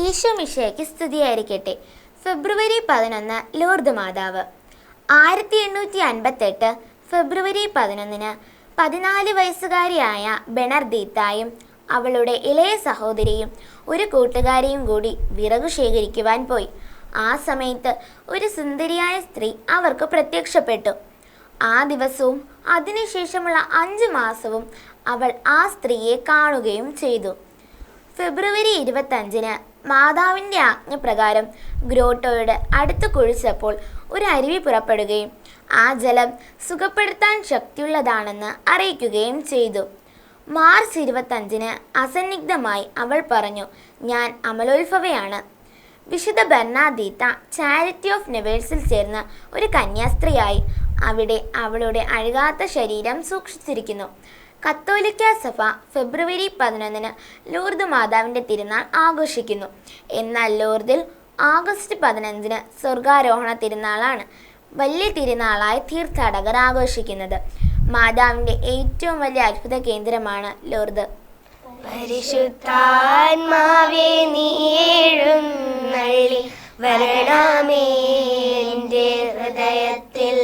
ഈശോ മിഷയ്ക്ക് സ്തുതിയായിരിക്കട്ടെ. ഫെബ്രുവരി പതിനൊന്ന് ലൂർദ് മാതാവ്. ആയിരത്തി എണ്ണൂറ്റി അൻപത്തെട്ട് ഫെബ്രുവരി പതിനൊന്നിന് പതിനാല് വയസ്സുകാരിയായ ബെണർദീത്തായും അവളുടെ ഇളയ സഹോദരിയും ഒരു കൂട്ടുകാരിയും കൂടി വിറകു ശേഖരിക്കുവാൻ പോയി. ആ സമയത്ത് ഒരു സുന്ദരിയായ സ്ത്രീ അവർക്ക് പ്രത്യക്ഷപ്പെട്ടു. ആ ദിവസവും അതിനുശേഷമുള്ള അഞ്ച് മാസവും അവൾ ആ സ്ത്രീയെ കാണുകയും ചെയ്തു. ഫെബ്രുവരി ഇരുപത്തഞ്ചിന് മാതാവിന്റെ ആജ്ഞപ്രകാരം ഗ്രോട്ടോയുടെ അടുത്ത് കുഴിച്ചപ്പോൾ ഒരു അരുവി പുറപ്പെടുകയും ആ ജലം സുഖപ്പെടുത്താൻ ശക്തിയുള്ളതാണെന്ന് അറിയിക്കുകയും ചെയ്തു. മാർച്ച് ഇരുപത്തഞ്ചിന് അസന്നിഗ്ധമായി അവൾ പറഞ്ഞു ഞാൻ അമലോത്ഭവയാണ്. വിശുദ്ധ ബർണാദീത്ത ചാരിറ്റി ഓഫ് നെവേഴ്സിൽ ചേർന്ന ഒരു കന്യാസ്ത്രീയായി അവിടെ അവളുടെ അഴുകാത്ത ശരീരം സൂക്ഷിച്ചിരിക്കുന്നു. കത്തോലിക്ക സഭ ഫെബ്രുവരി പതിനൊന്നിന് ലൂർദ് മാതാവിന്റെ തിരുനാൾ ആഘോഷിക്കുന്നു. എന്നാൽ ലൂർദിൽ ആഗസ്റ്റ് പതിനഞ്ചിന് സ്വർഗാരോഹണ തിരുനാളാണ് വലിയ തിരുനാളായി തീർത്ഥാടകർ ആഘോഷിക്കുന്നത്. മാതാവിന്റെ ഏറ്റവും വലിയ അത്ഭുത കേന്ദ്രമാണ് ലോർദ്. പരിശുദ്ധാത്മാവേ നീ വരണമേ ഹൃദയത്തിൽ.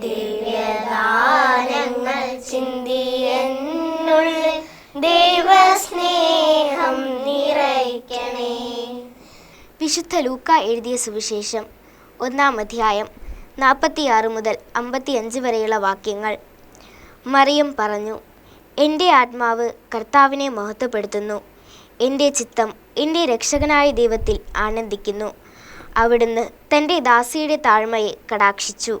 ദിവ്യദാനങ്ങൾ ചിന്തി എന്നുള്ളിൽ ദൈവസ്നേഹം നിറയ്ക്കണേ. വിശുദ്ധ ലൂക്ക എഴുതിയ സുവിശേഷം ഒന്നാം അധ്യായം നാൽപ്പത്തിയാറ് മുതൽ അമ്പത്തിയഞ്ച് വരെയുള്ള വാക്യങ്ങൾ. മറിയം പറഞ്ഞു എന്റെ ആത്മാവ് കർത്താവിനെ മഹത്വപ്പെടുത്തുന്നു. എന്റെ ചിത്തം എന്റെ രക്ഷകനായ ദൈവത്തിൽ ആനന്ദിക്കുന്നു. അവിടുന്ന് തന്റെ ദാസിയുടെ താഴ്മയെ കടാക്ഷിച്ചു.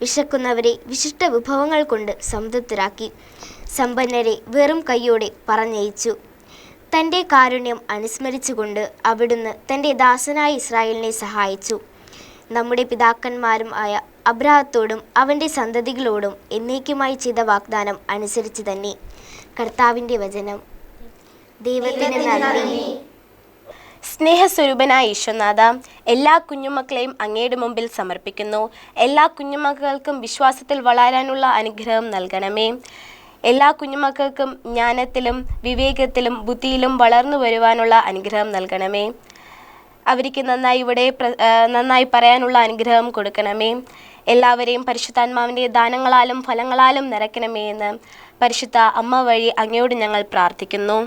വിശക്കുന്നവരെ വിശിഷ്ട വിഭവങ്ങൾ കൊണ്ട് സംതൃപ്തരാക്കി സമ്പന്നരെ വെറും കൈയോടെ പറഞ്ഞയച്ചു. തന്റെ കാരുണ്യം അനുസ്മരിച്ചുകൊണ്ട് അവിടുന്ന് തന്റെ ദാസനായ ഇസ്രായേലിനെ സഹായിച്ചു. നമ്മുടെ പിതാക്കന്മാരും ആയ അബ്രാഹത്തോടും അവന്റെ സന്തതികളോടും എന്നേക്കുമായി ചെയ്ത വാഗ്ദാനം അനുസരിച്ച് തന്നെ. കർത്താവിന്റെ വചനം. ദൈവത്തിന്റെ നന്ദി. സ്നേഹസ്വരൂപനായ ഈശ്വനാഥ എല്ലാ കുഞ്ഞുമക്കളെയും അങ്ങയുടെ മുമ്പിൽ സമർപ്പിക്കുന്നു. എല്ലാ കുഞ്ഞുമക്കൾക്കും വിശ്വാസത്തിൽ വളരാനുള്ള അനുഗ്രഹം നൽകണമേ. എല്ലാ കുഞ്ഞുമക്കൾക്കും ജ്ഞാനത്തിലും വിവേകത്തിലും ബുദ്ധിയിലും വളർന്നു വരുവാനുള്ള അനുഗ്രഹം നൽകണമേ. അവർക്ക് നന്നായി ഇവിടെ നന്നായി പറയാനുള്ള അനുഗ്രഹം കൊടുക്കണമേ. എല്ലാവരെയും പരിശുദ്ധാത്മാവിന്റെ ദാനങ്ങളാലും ഫലങ്ങളാലും നിറയ്ക്കണമേ എന്ന് പരിശുദ്ധ അമ്മ വഴി അങ്ങയോട് ഞങ്ങൾ പ്രാർത്ഥിക്കുന്നു.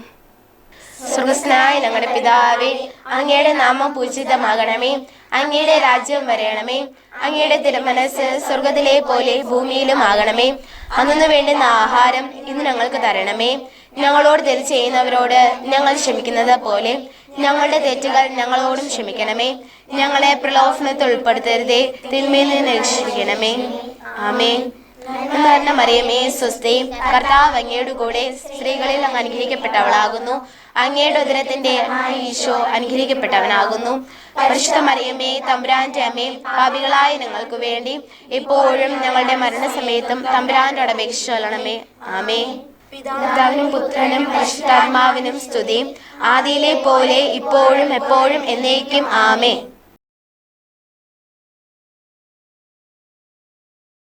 സ്വർഗസ്നായ ഞങ്ങളുടെ പിതാവേ അങ്ങയുടെ നാമം പൂജിതമാകണമേ. അങ്ങയുടെ രാജ്യം വരയണമേ അങ്ങയുടെ തിരുമനസ് സ്വർഗത്തിലെ പോലെ ഭൂമിയിലും ആകണമേ. അന്നു വേണ്ടുന്ന ആഹാരം ഇന്ന് ഞങ്ങൾക്ക് തരണമേ. ഞങ്ങളോട് തെറ്റ് ചെയ്യുന്നവരോട് ഞങ്ങൾ ക്ഷമിക്കുന്നത് പോലെ ഞങ്ങളുടെ തെറ്റുകൾ ഞങ്ങളോടും ക്ഷമിക്കണമേ. ഞങ്ങളെ പ്രലോഭനത്തിൽ ഉൾപ്പെടുത്തരുതേ. തിന്മയിൽ നിന്ന് രക്ഷിക്കണമേ. ആമേ എന്ന് മറിയമേ സ്വസ്തി. കർത്താവ് അങ്ങയുടെ കൂടെ സ്ത്രീകളിൽ അങ്ങ് അനുഗ്രഹിക്കപ്പെട്ടവളാകുന്നു. അങ്ങയുടെ ഉദരത്തിന്റെ ഈശോ അനുഗ്രഹിക്കപ്പെട്ടവനാകുന്നു. പരിശുദ്ധ മറിയമ്മേ തമ്പുരാന്റെ അമ്മേ പാപികളായ ഞങ്ങൾക്ക് വേണ്ടി ഇപ്പോഴും ഞങ്ങളുടെ മരണസമയത്തും തമ്പുരാന്റെ അപേക്ഷിച്ചൊല്ലണമേ ആമേ. പിതാവിനും പുത്രനും പരിശുദ്ധാത്മാവിനും സ്തുതി. ആദിയിലെ പോലെ ഇപ്പോഴും എപ്പോഴും എന്നേക്കും. ആമേ.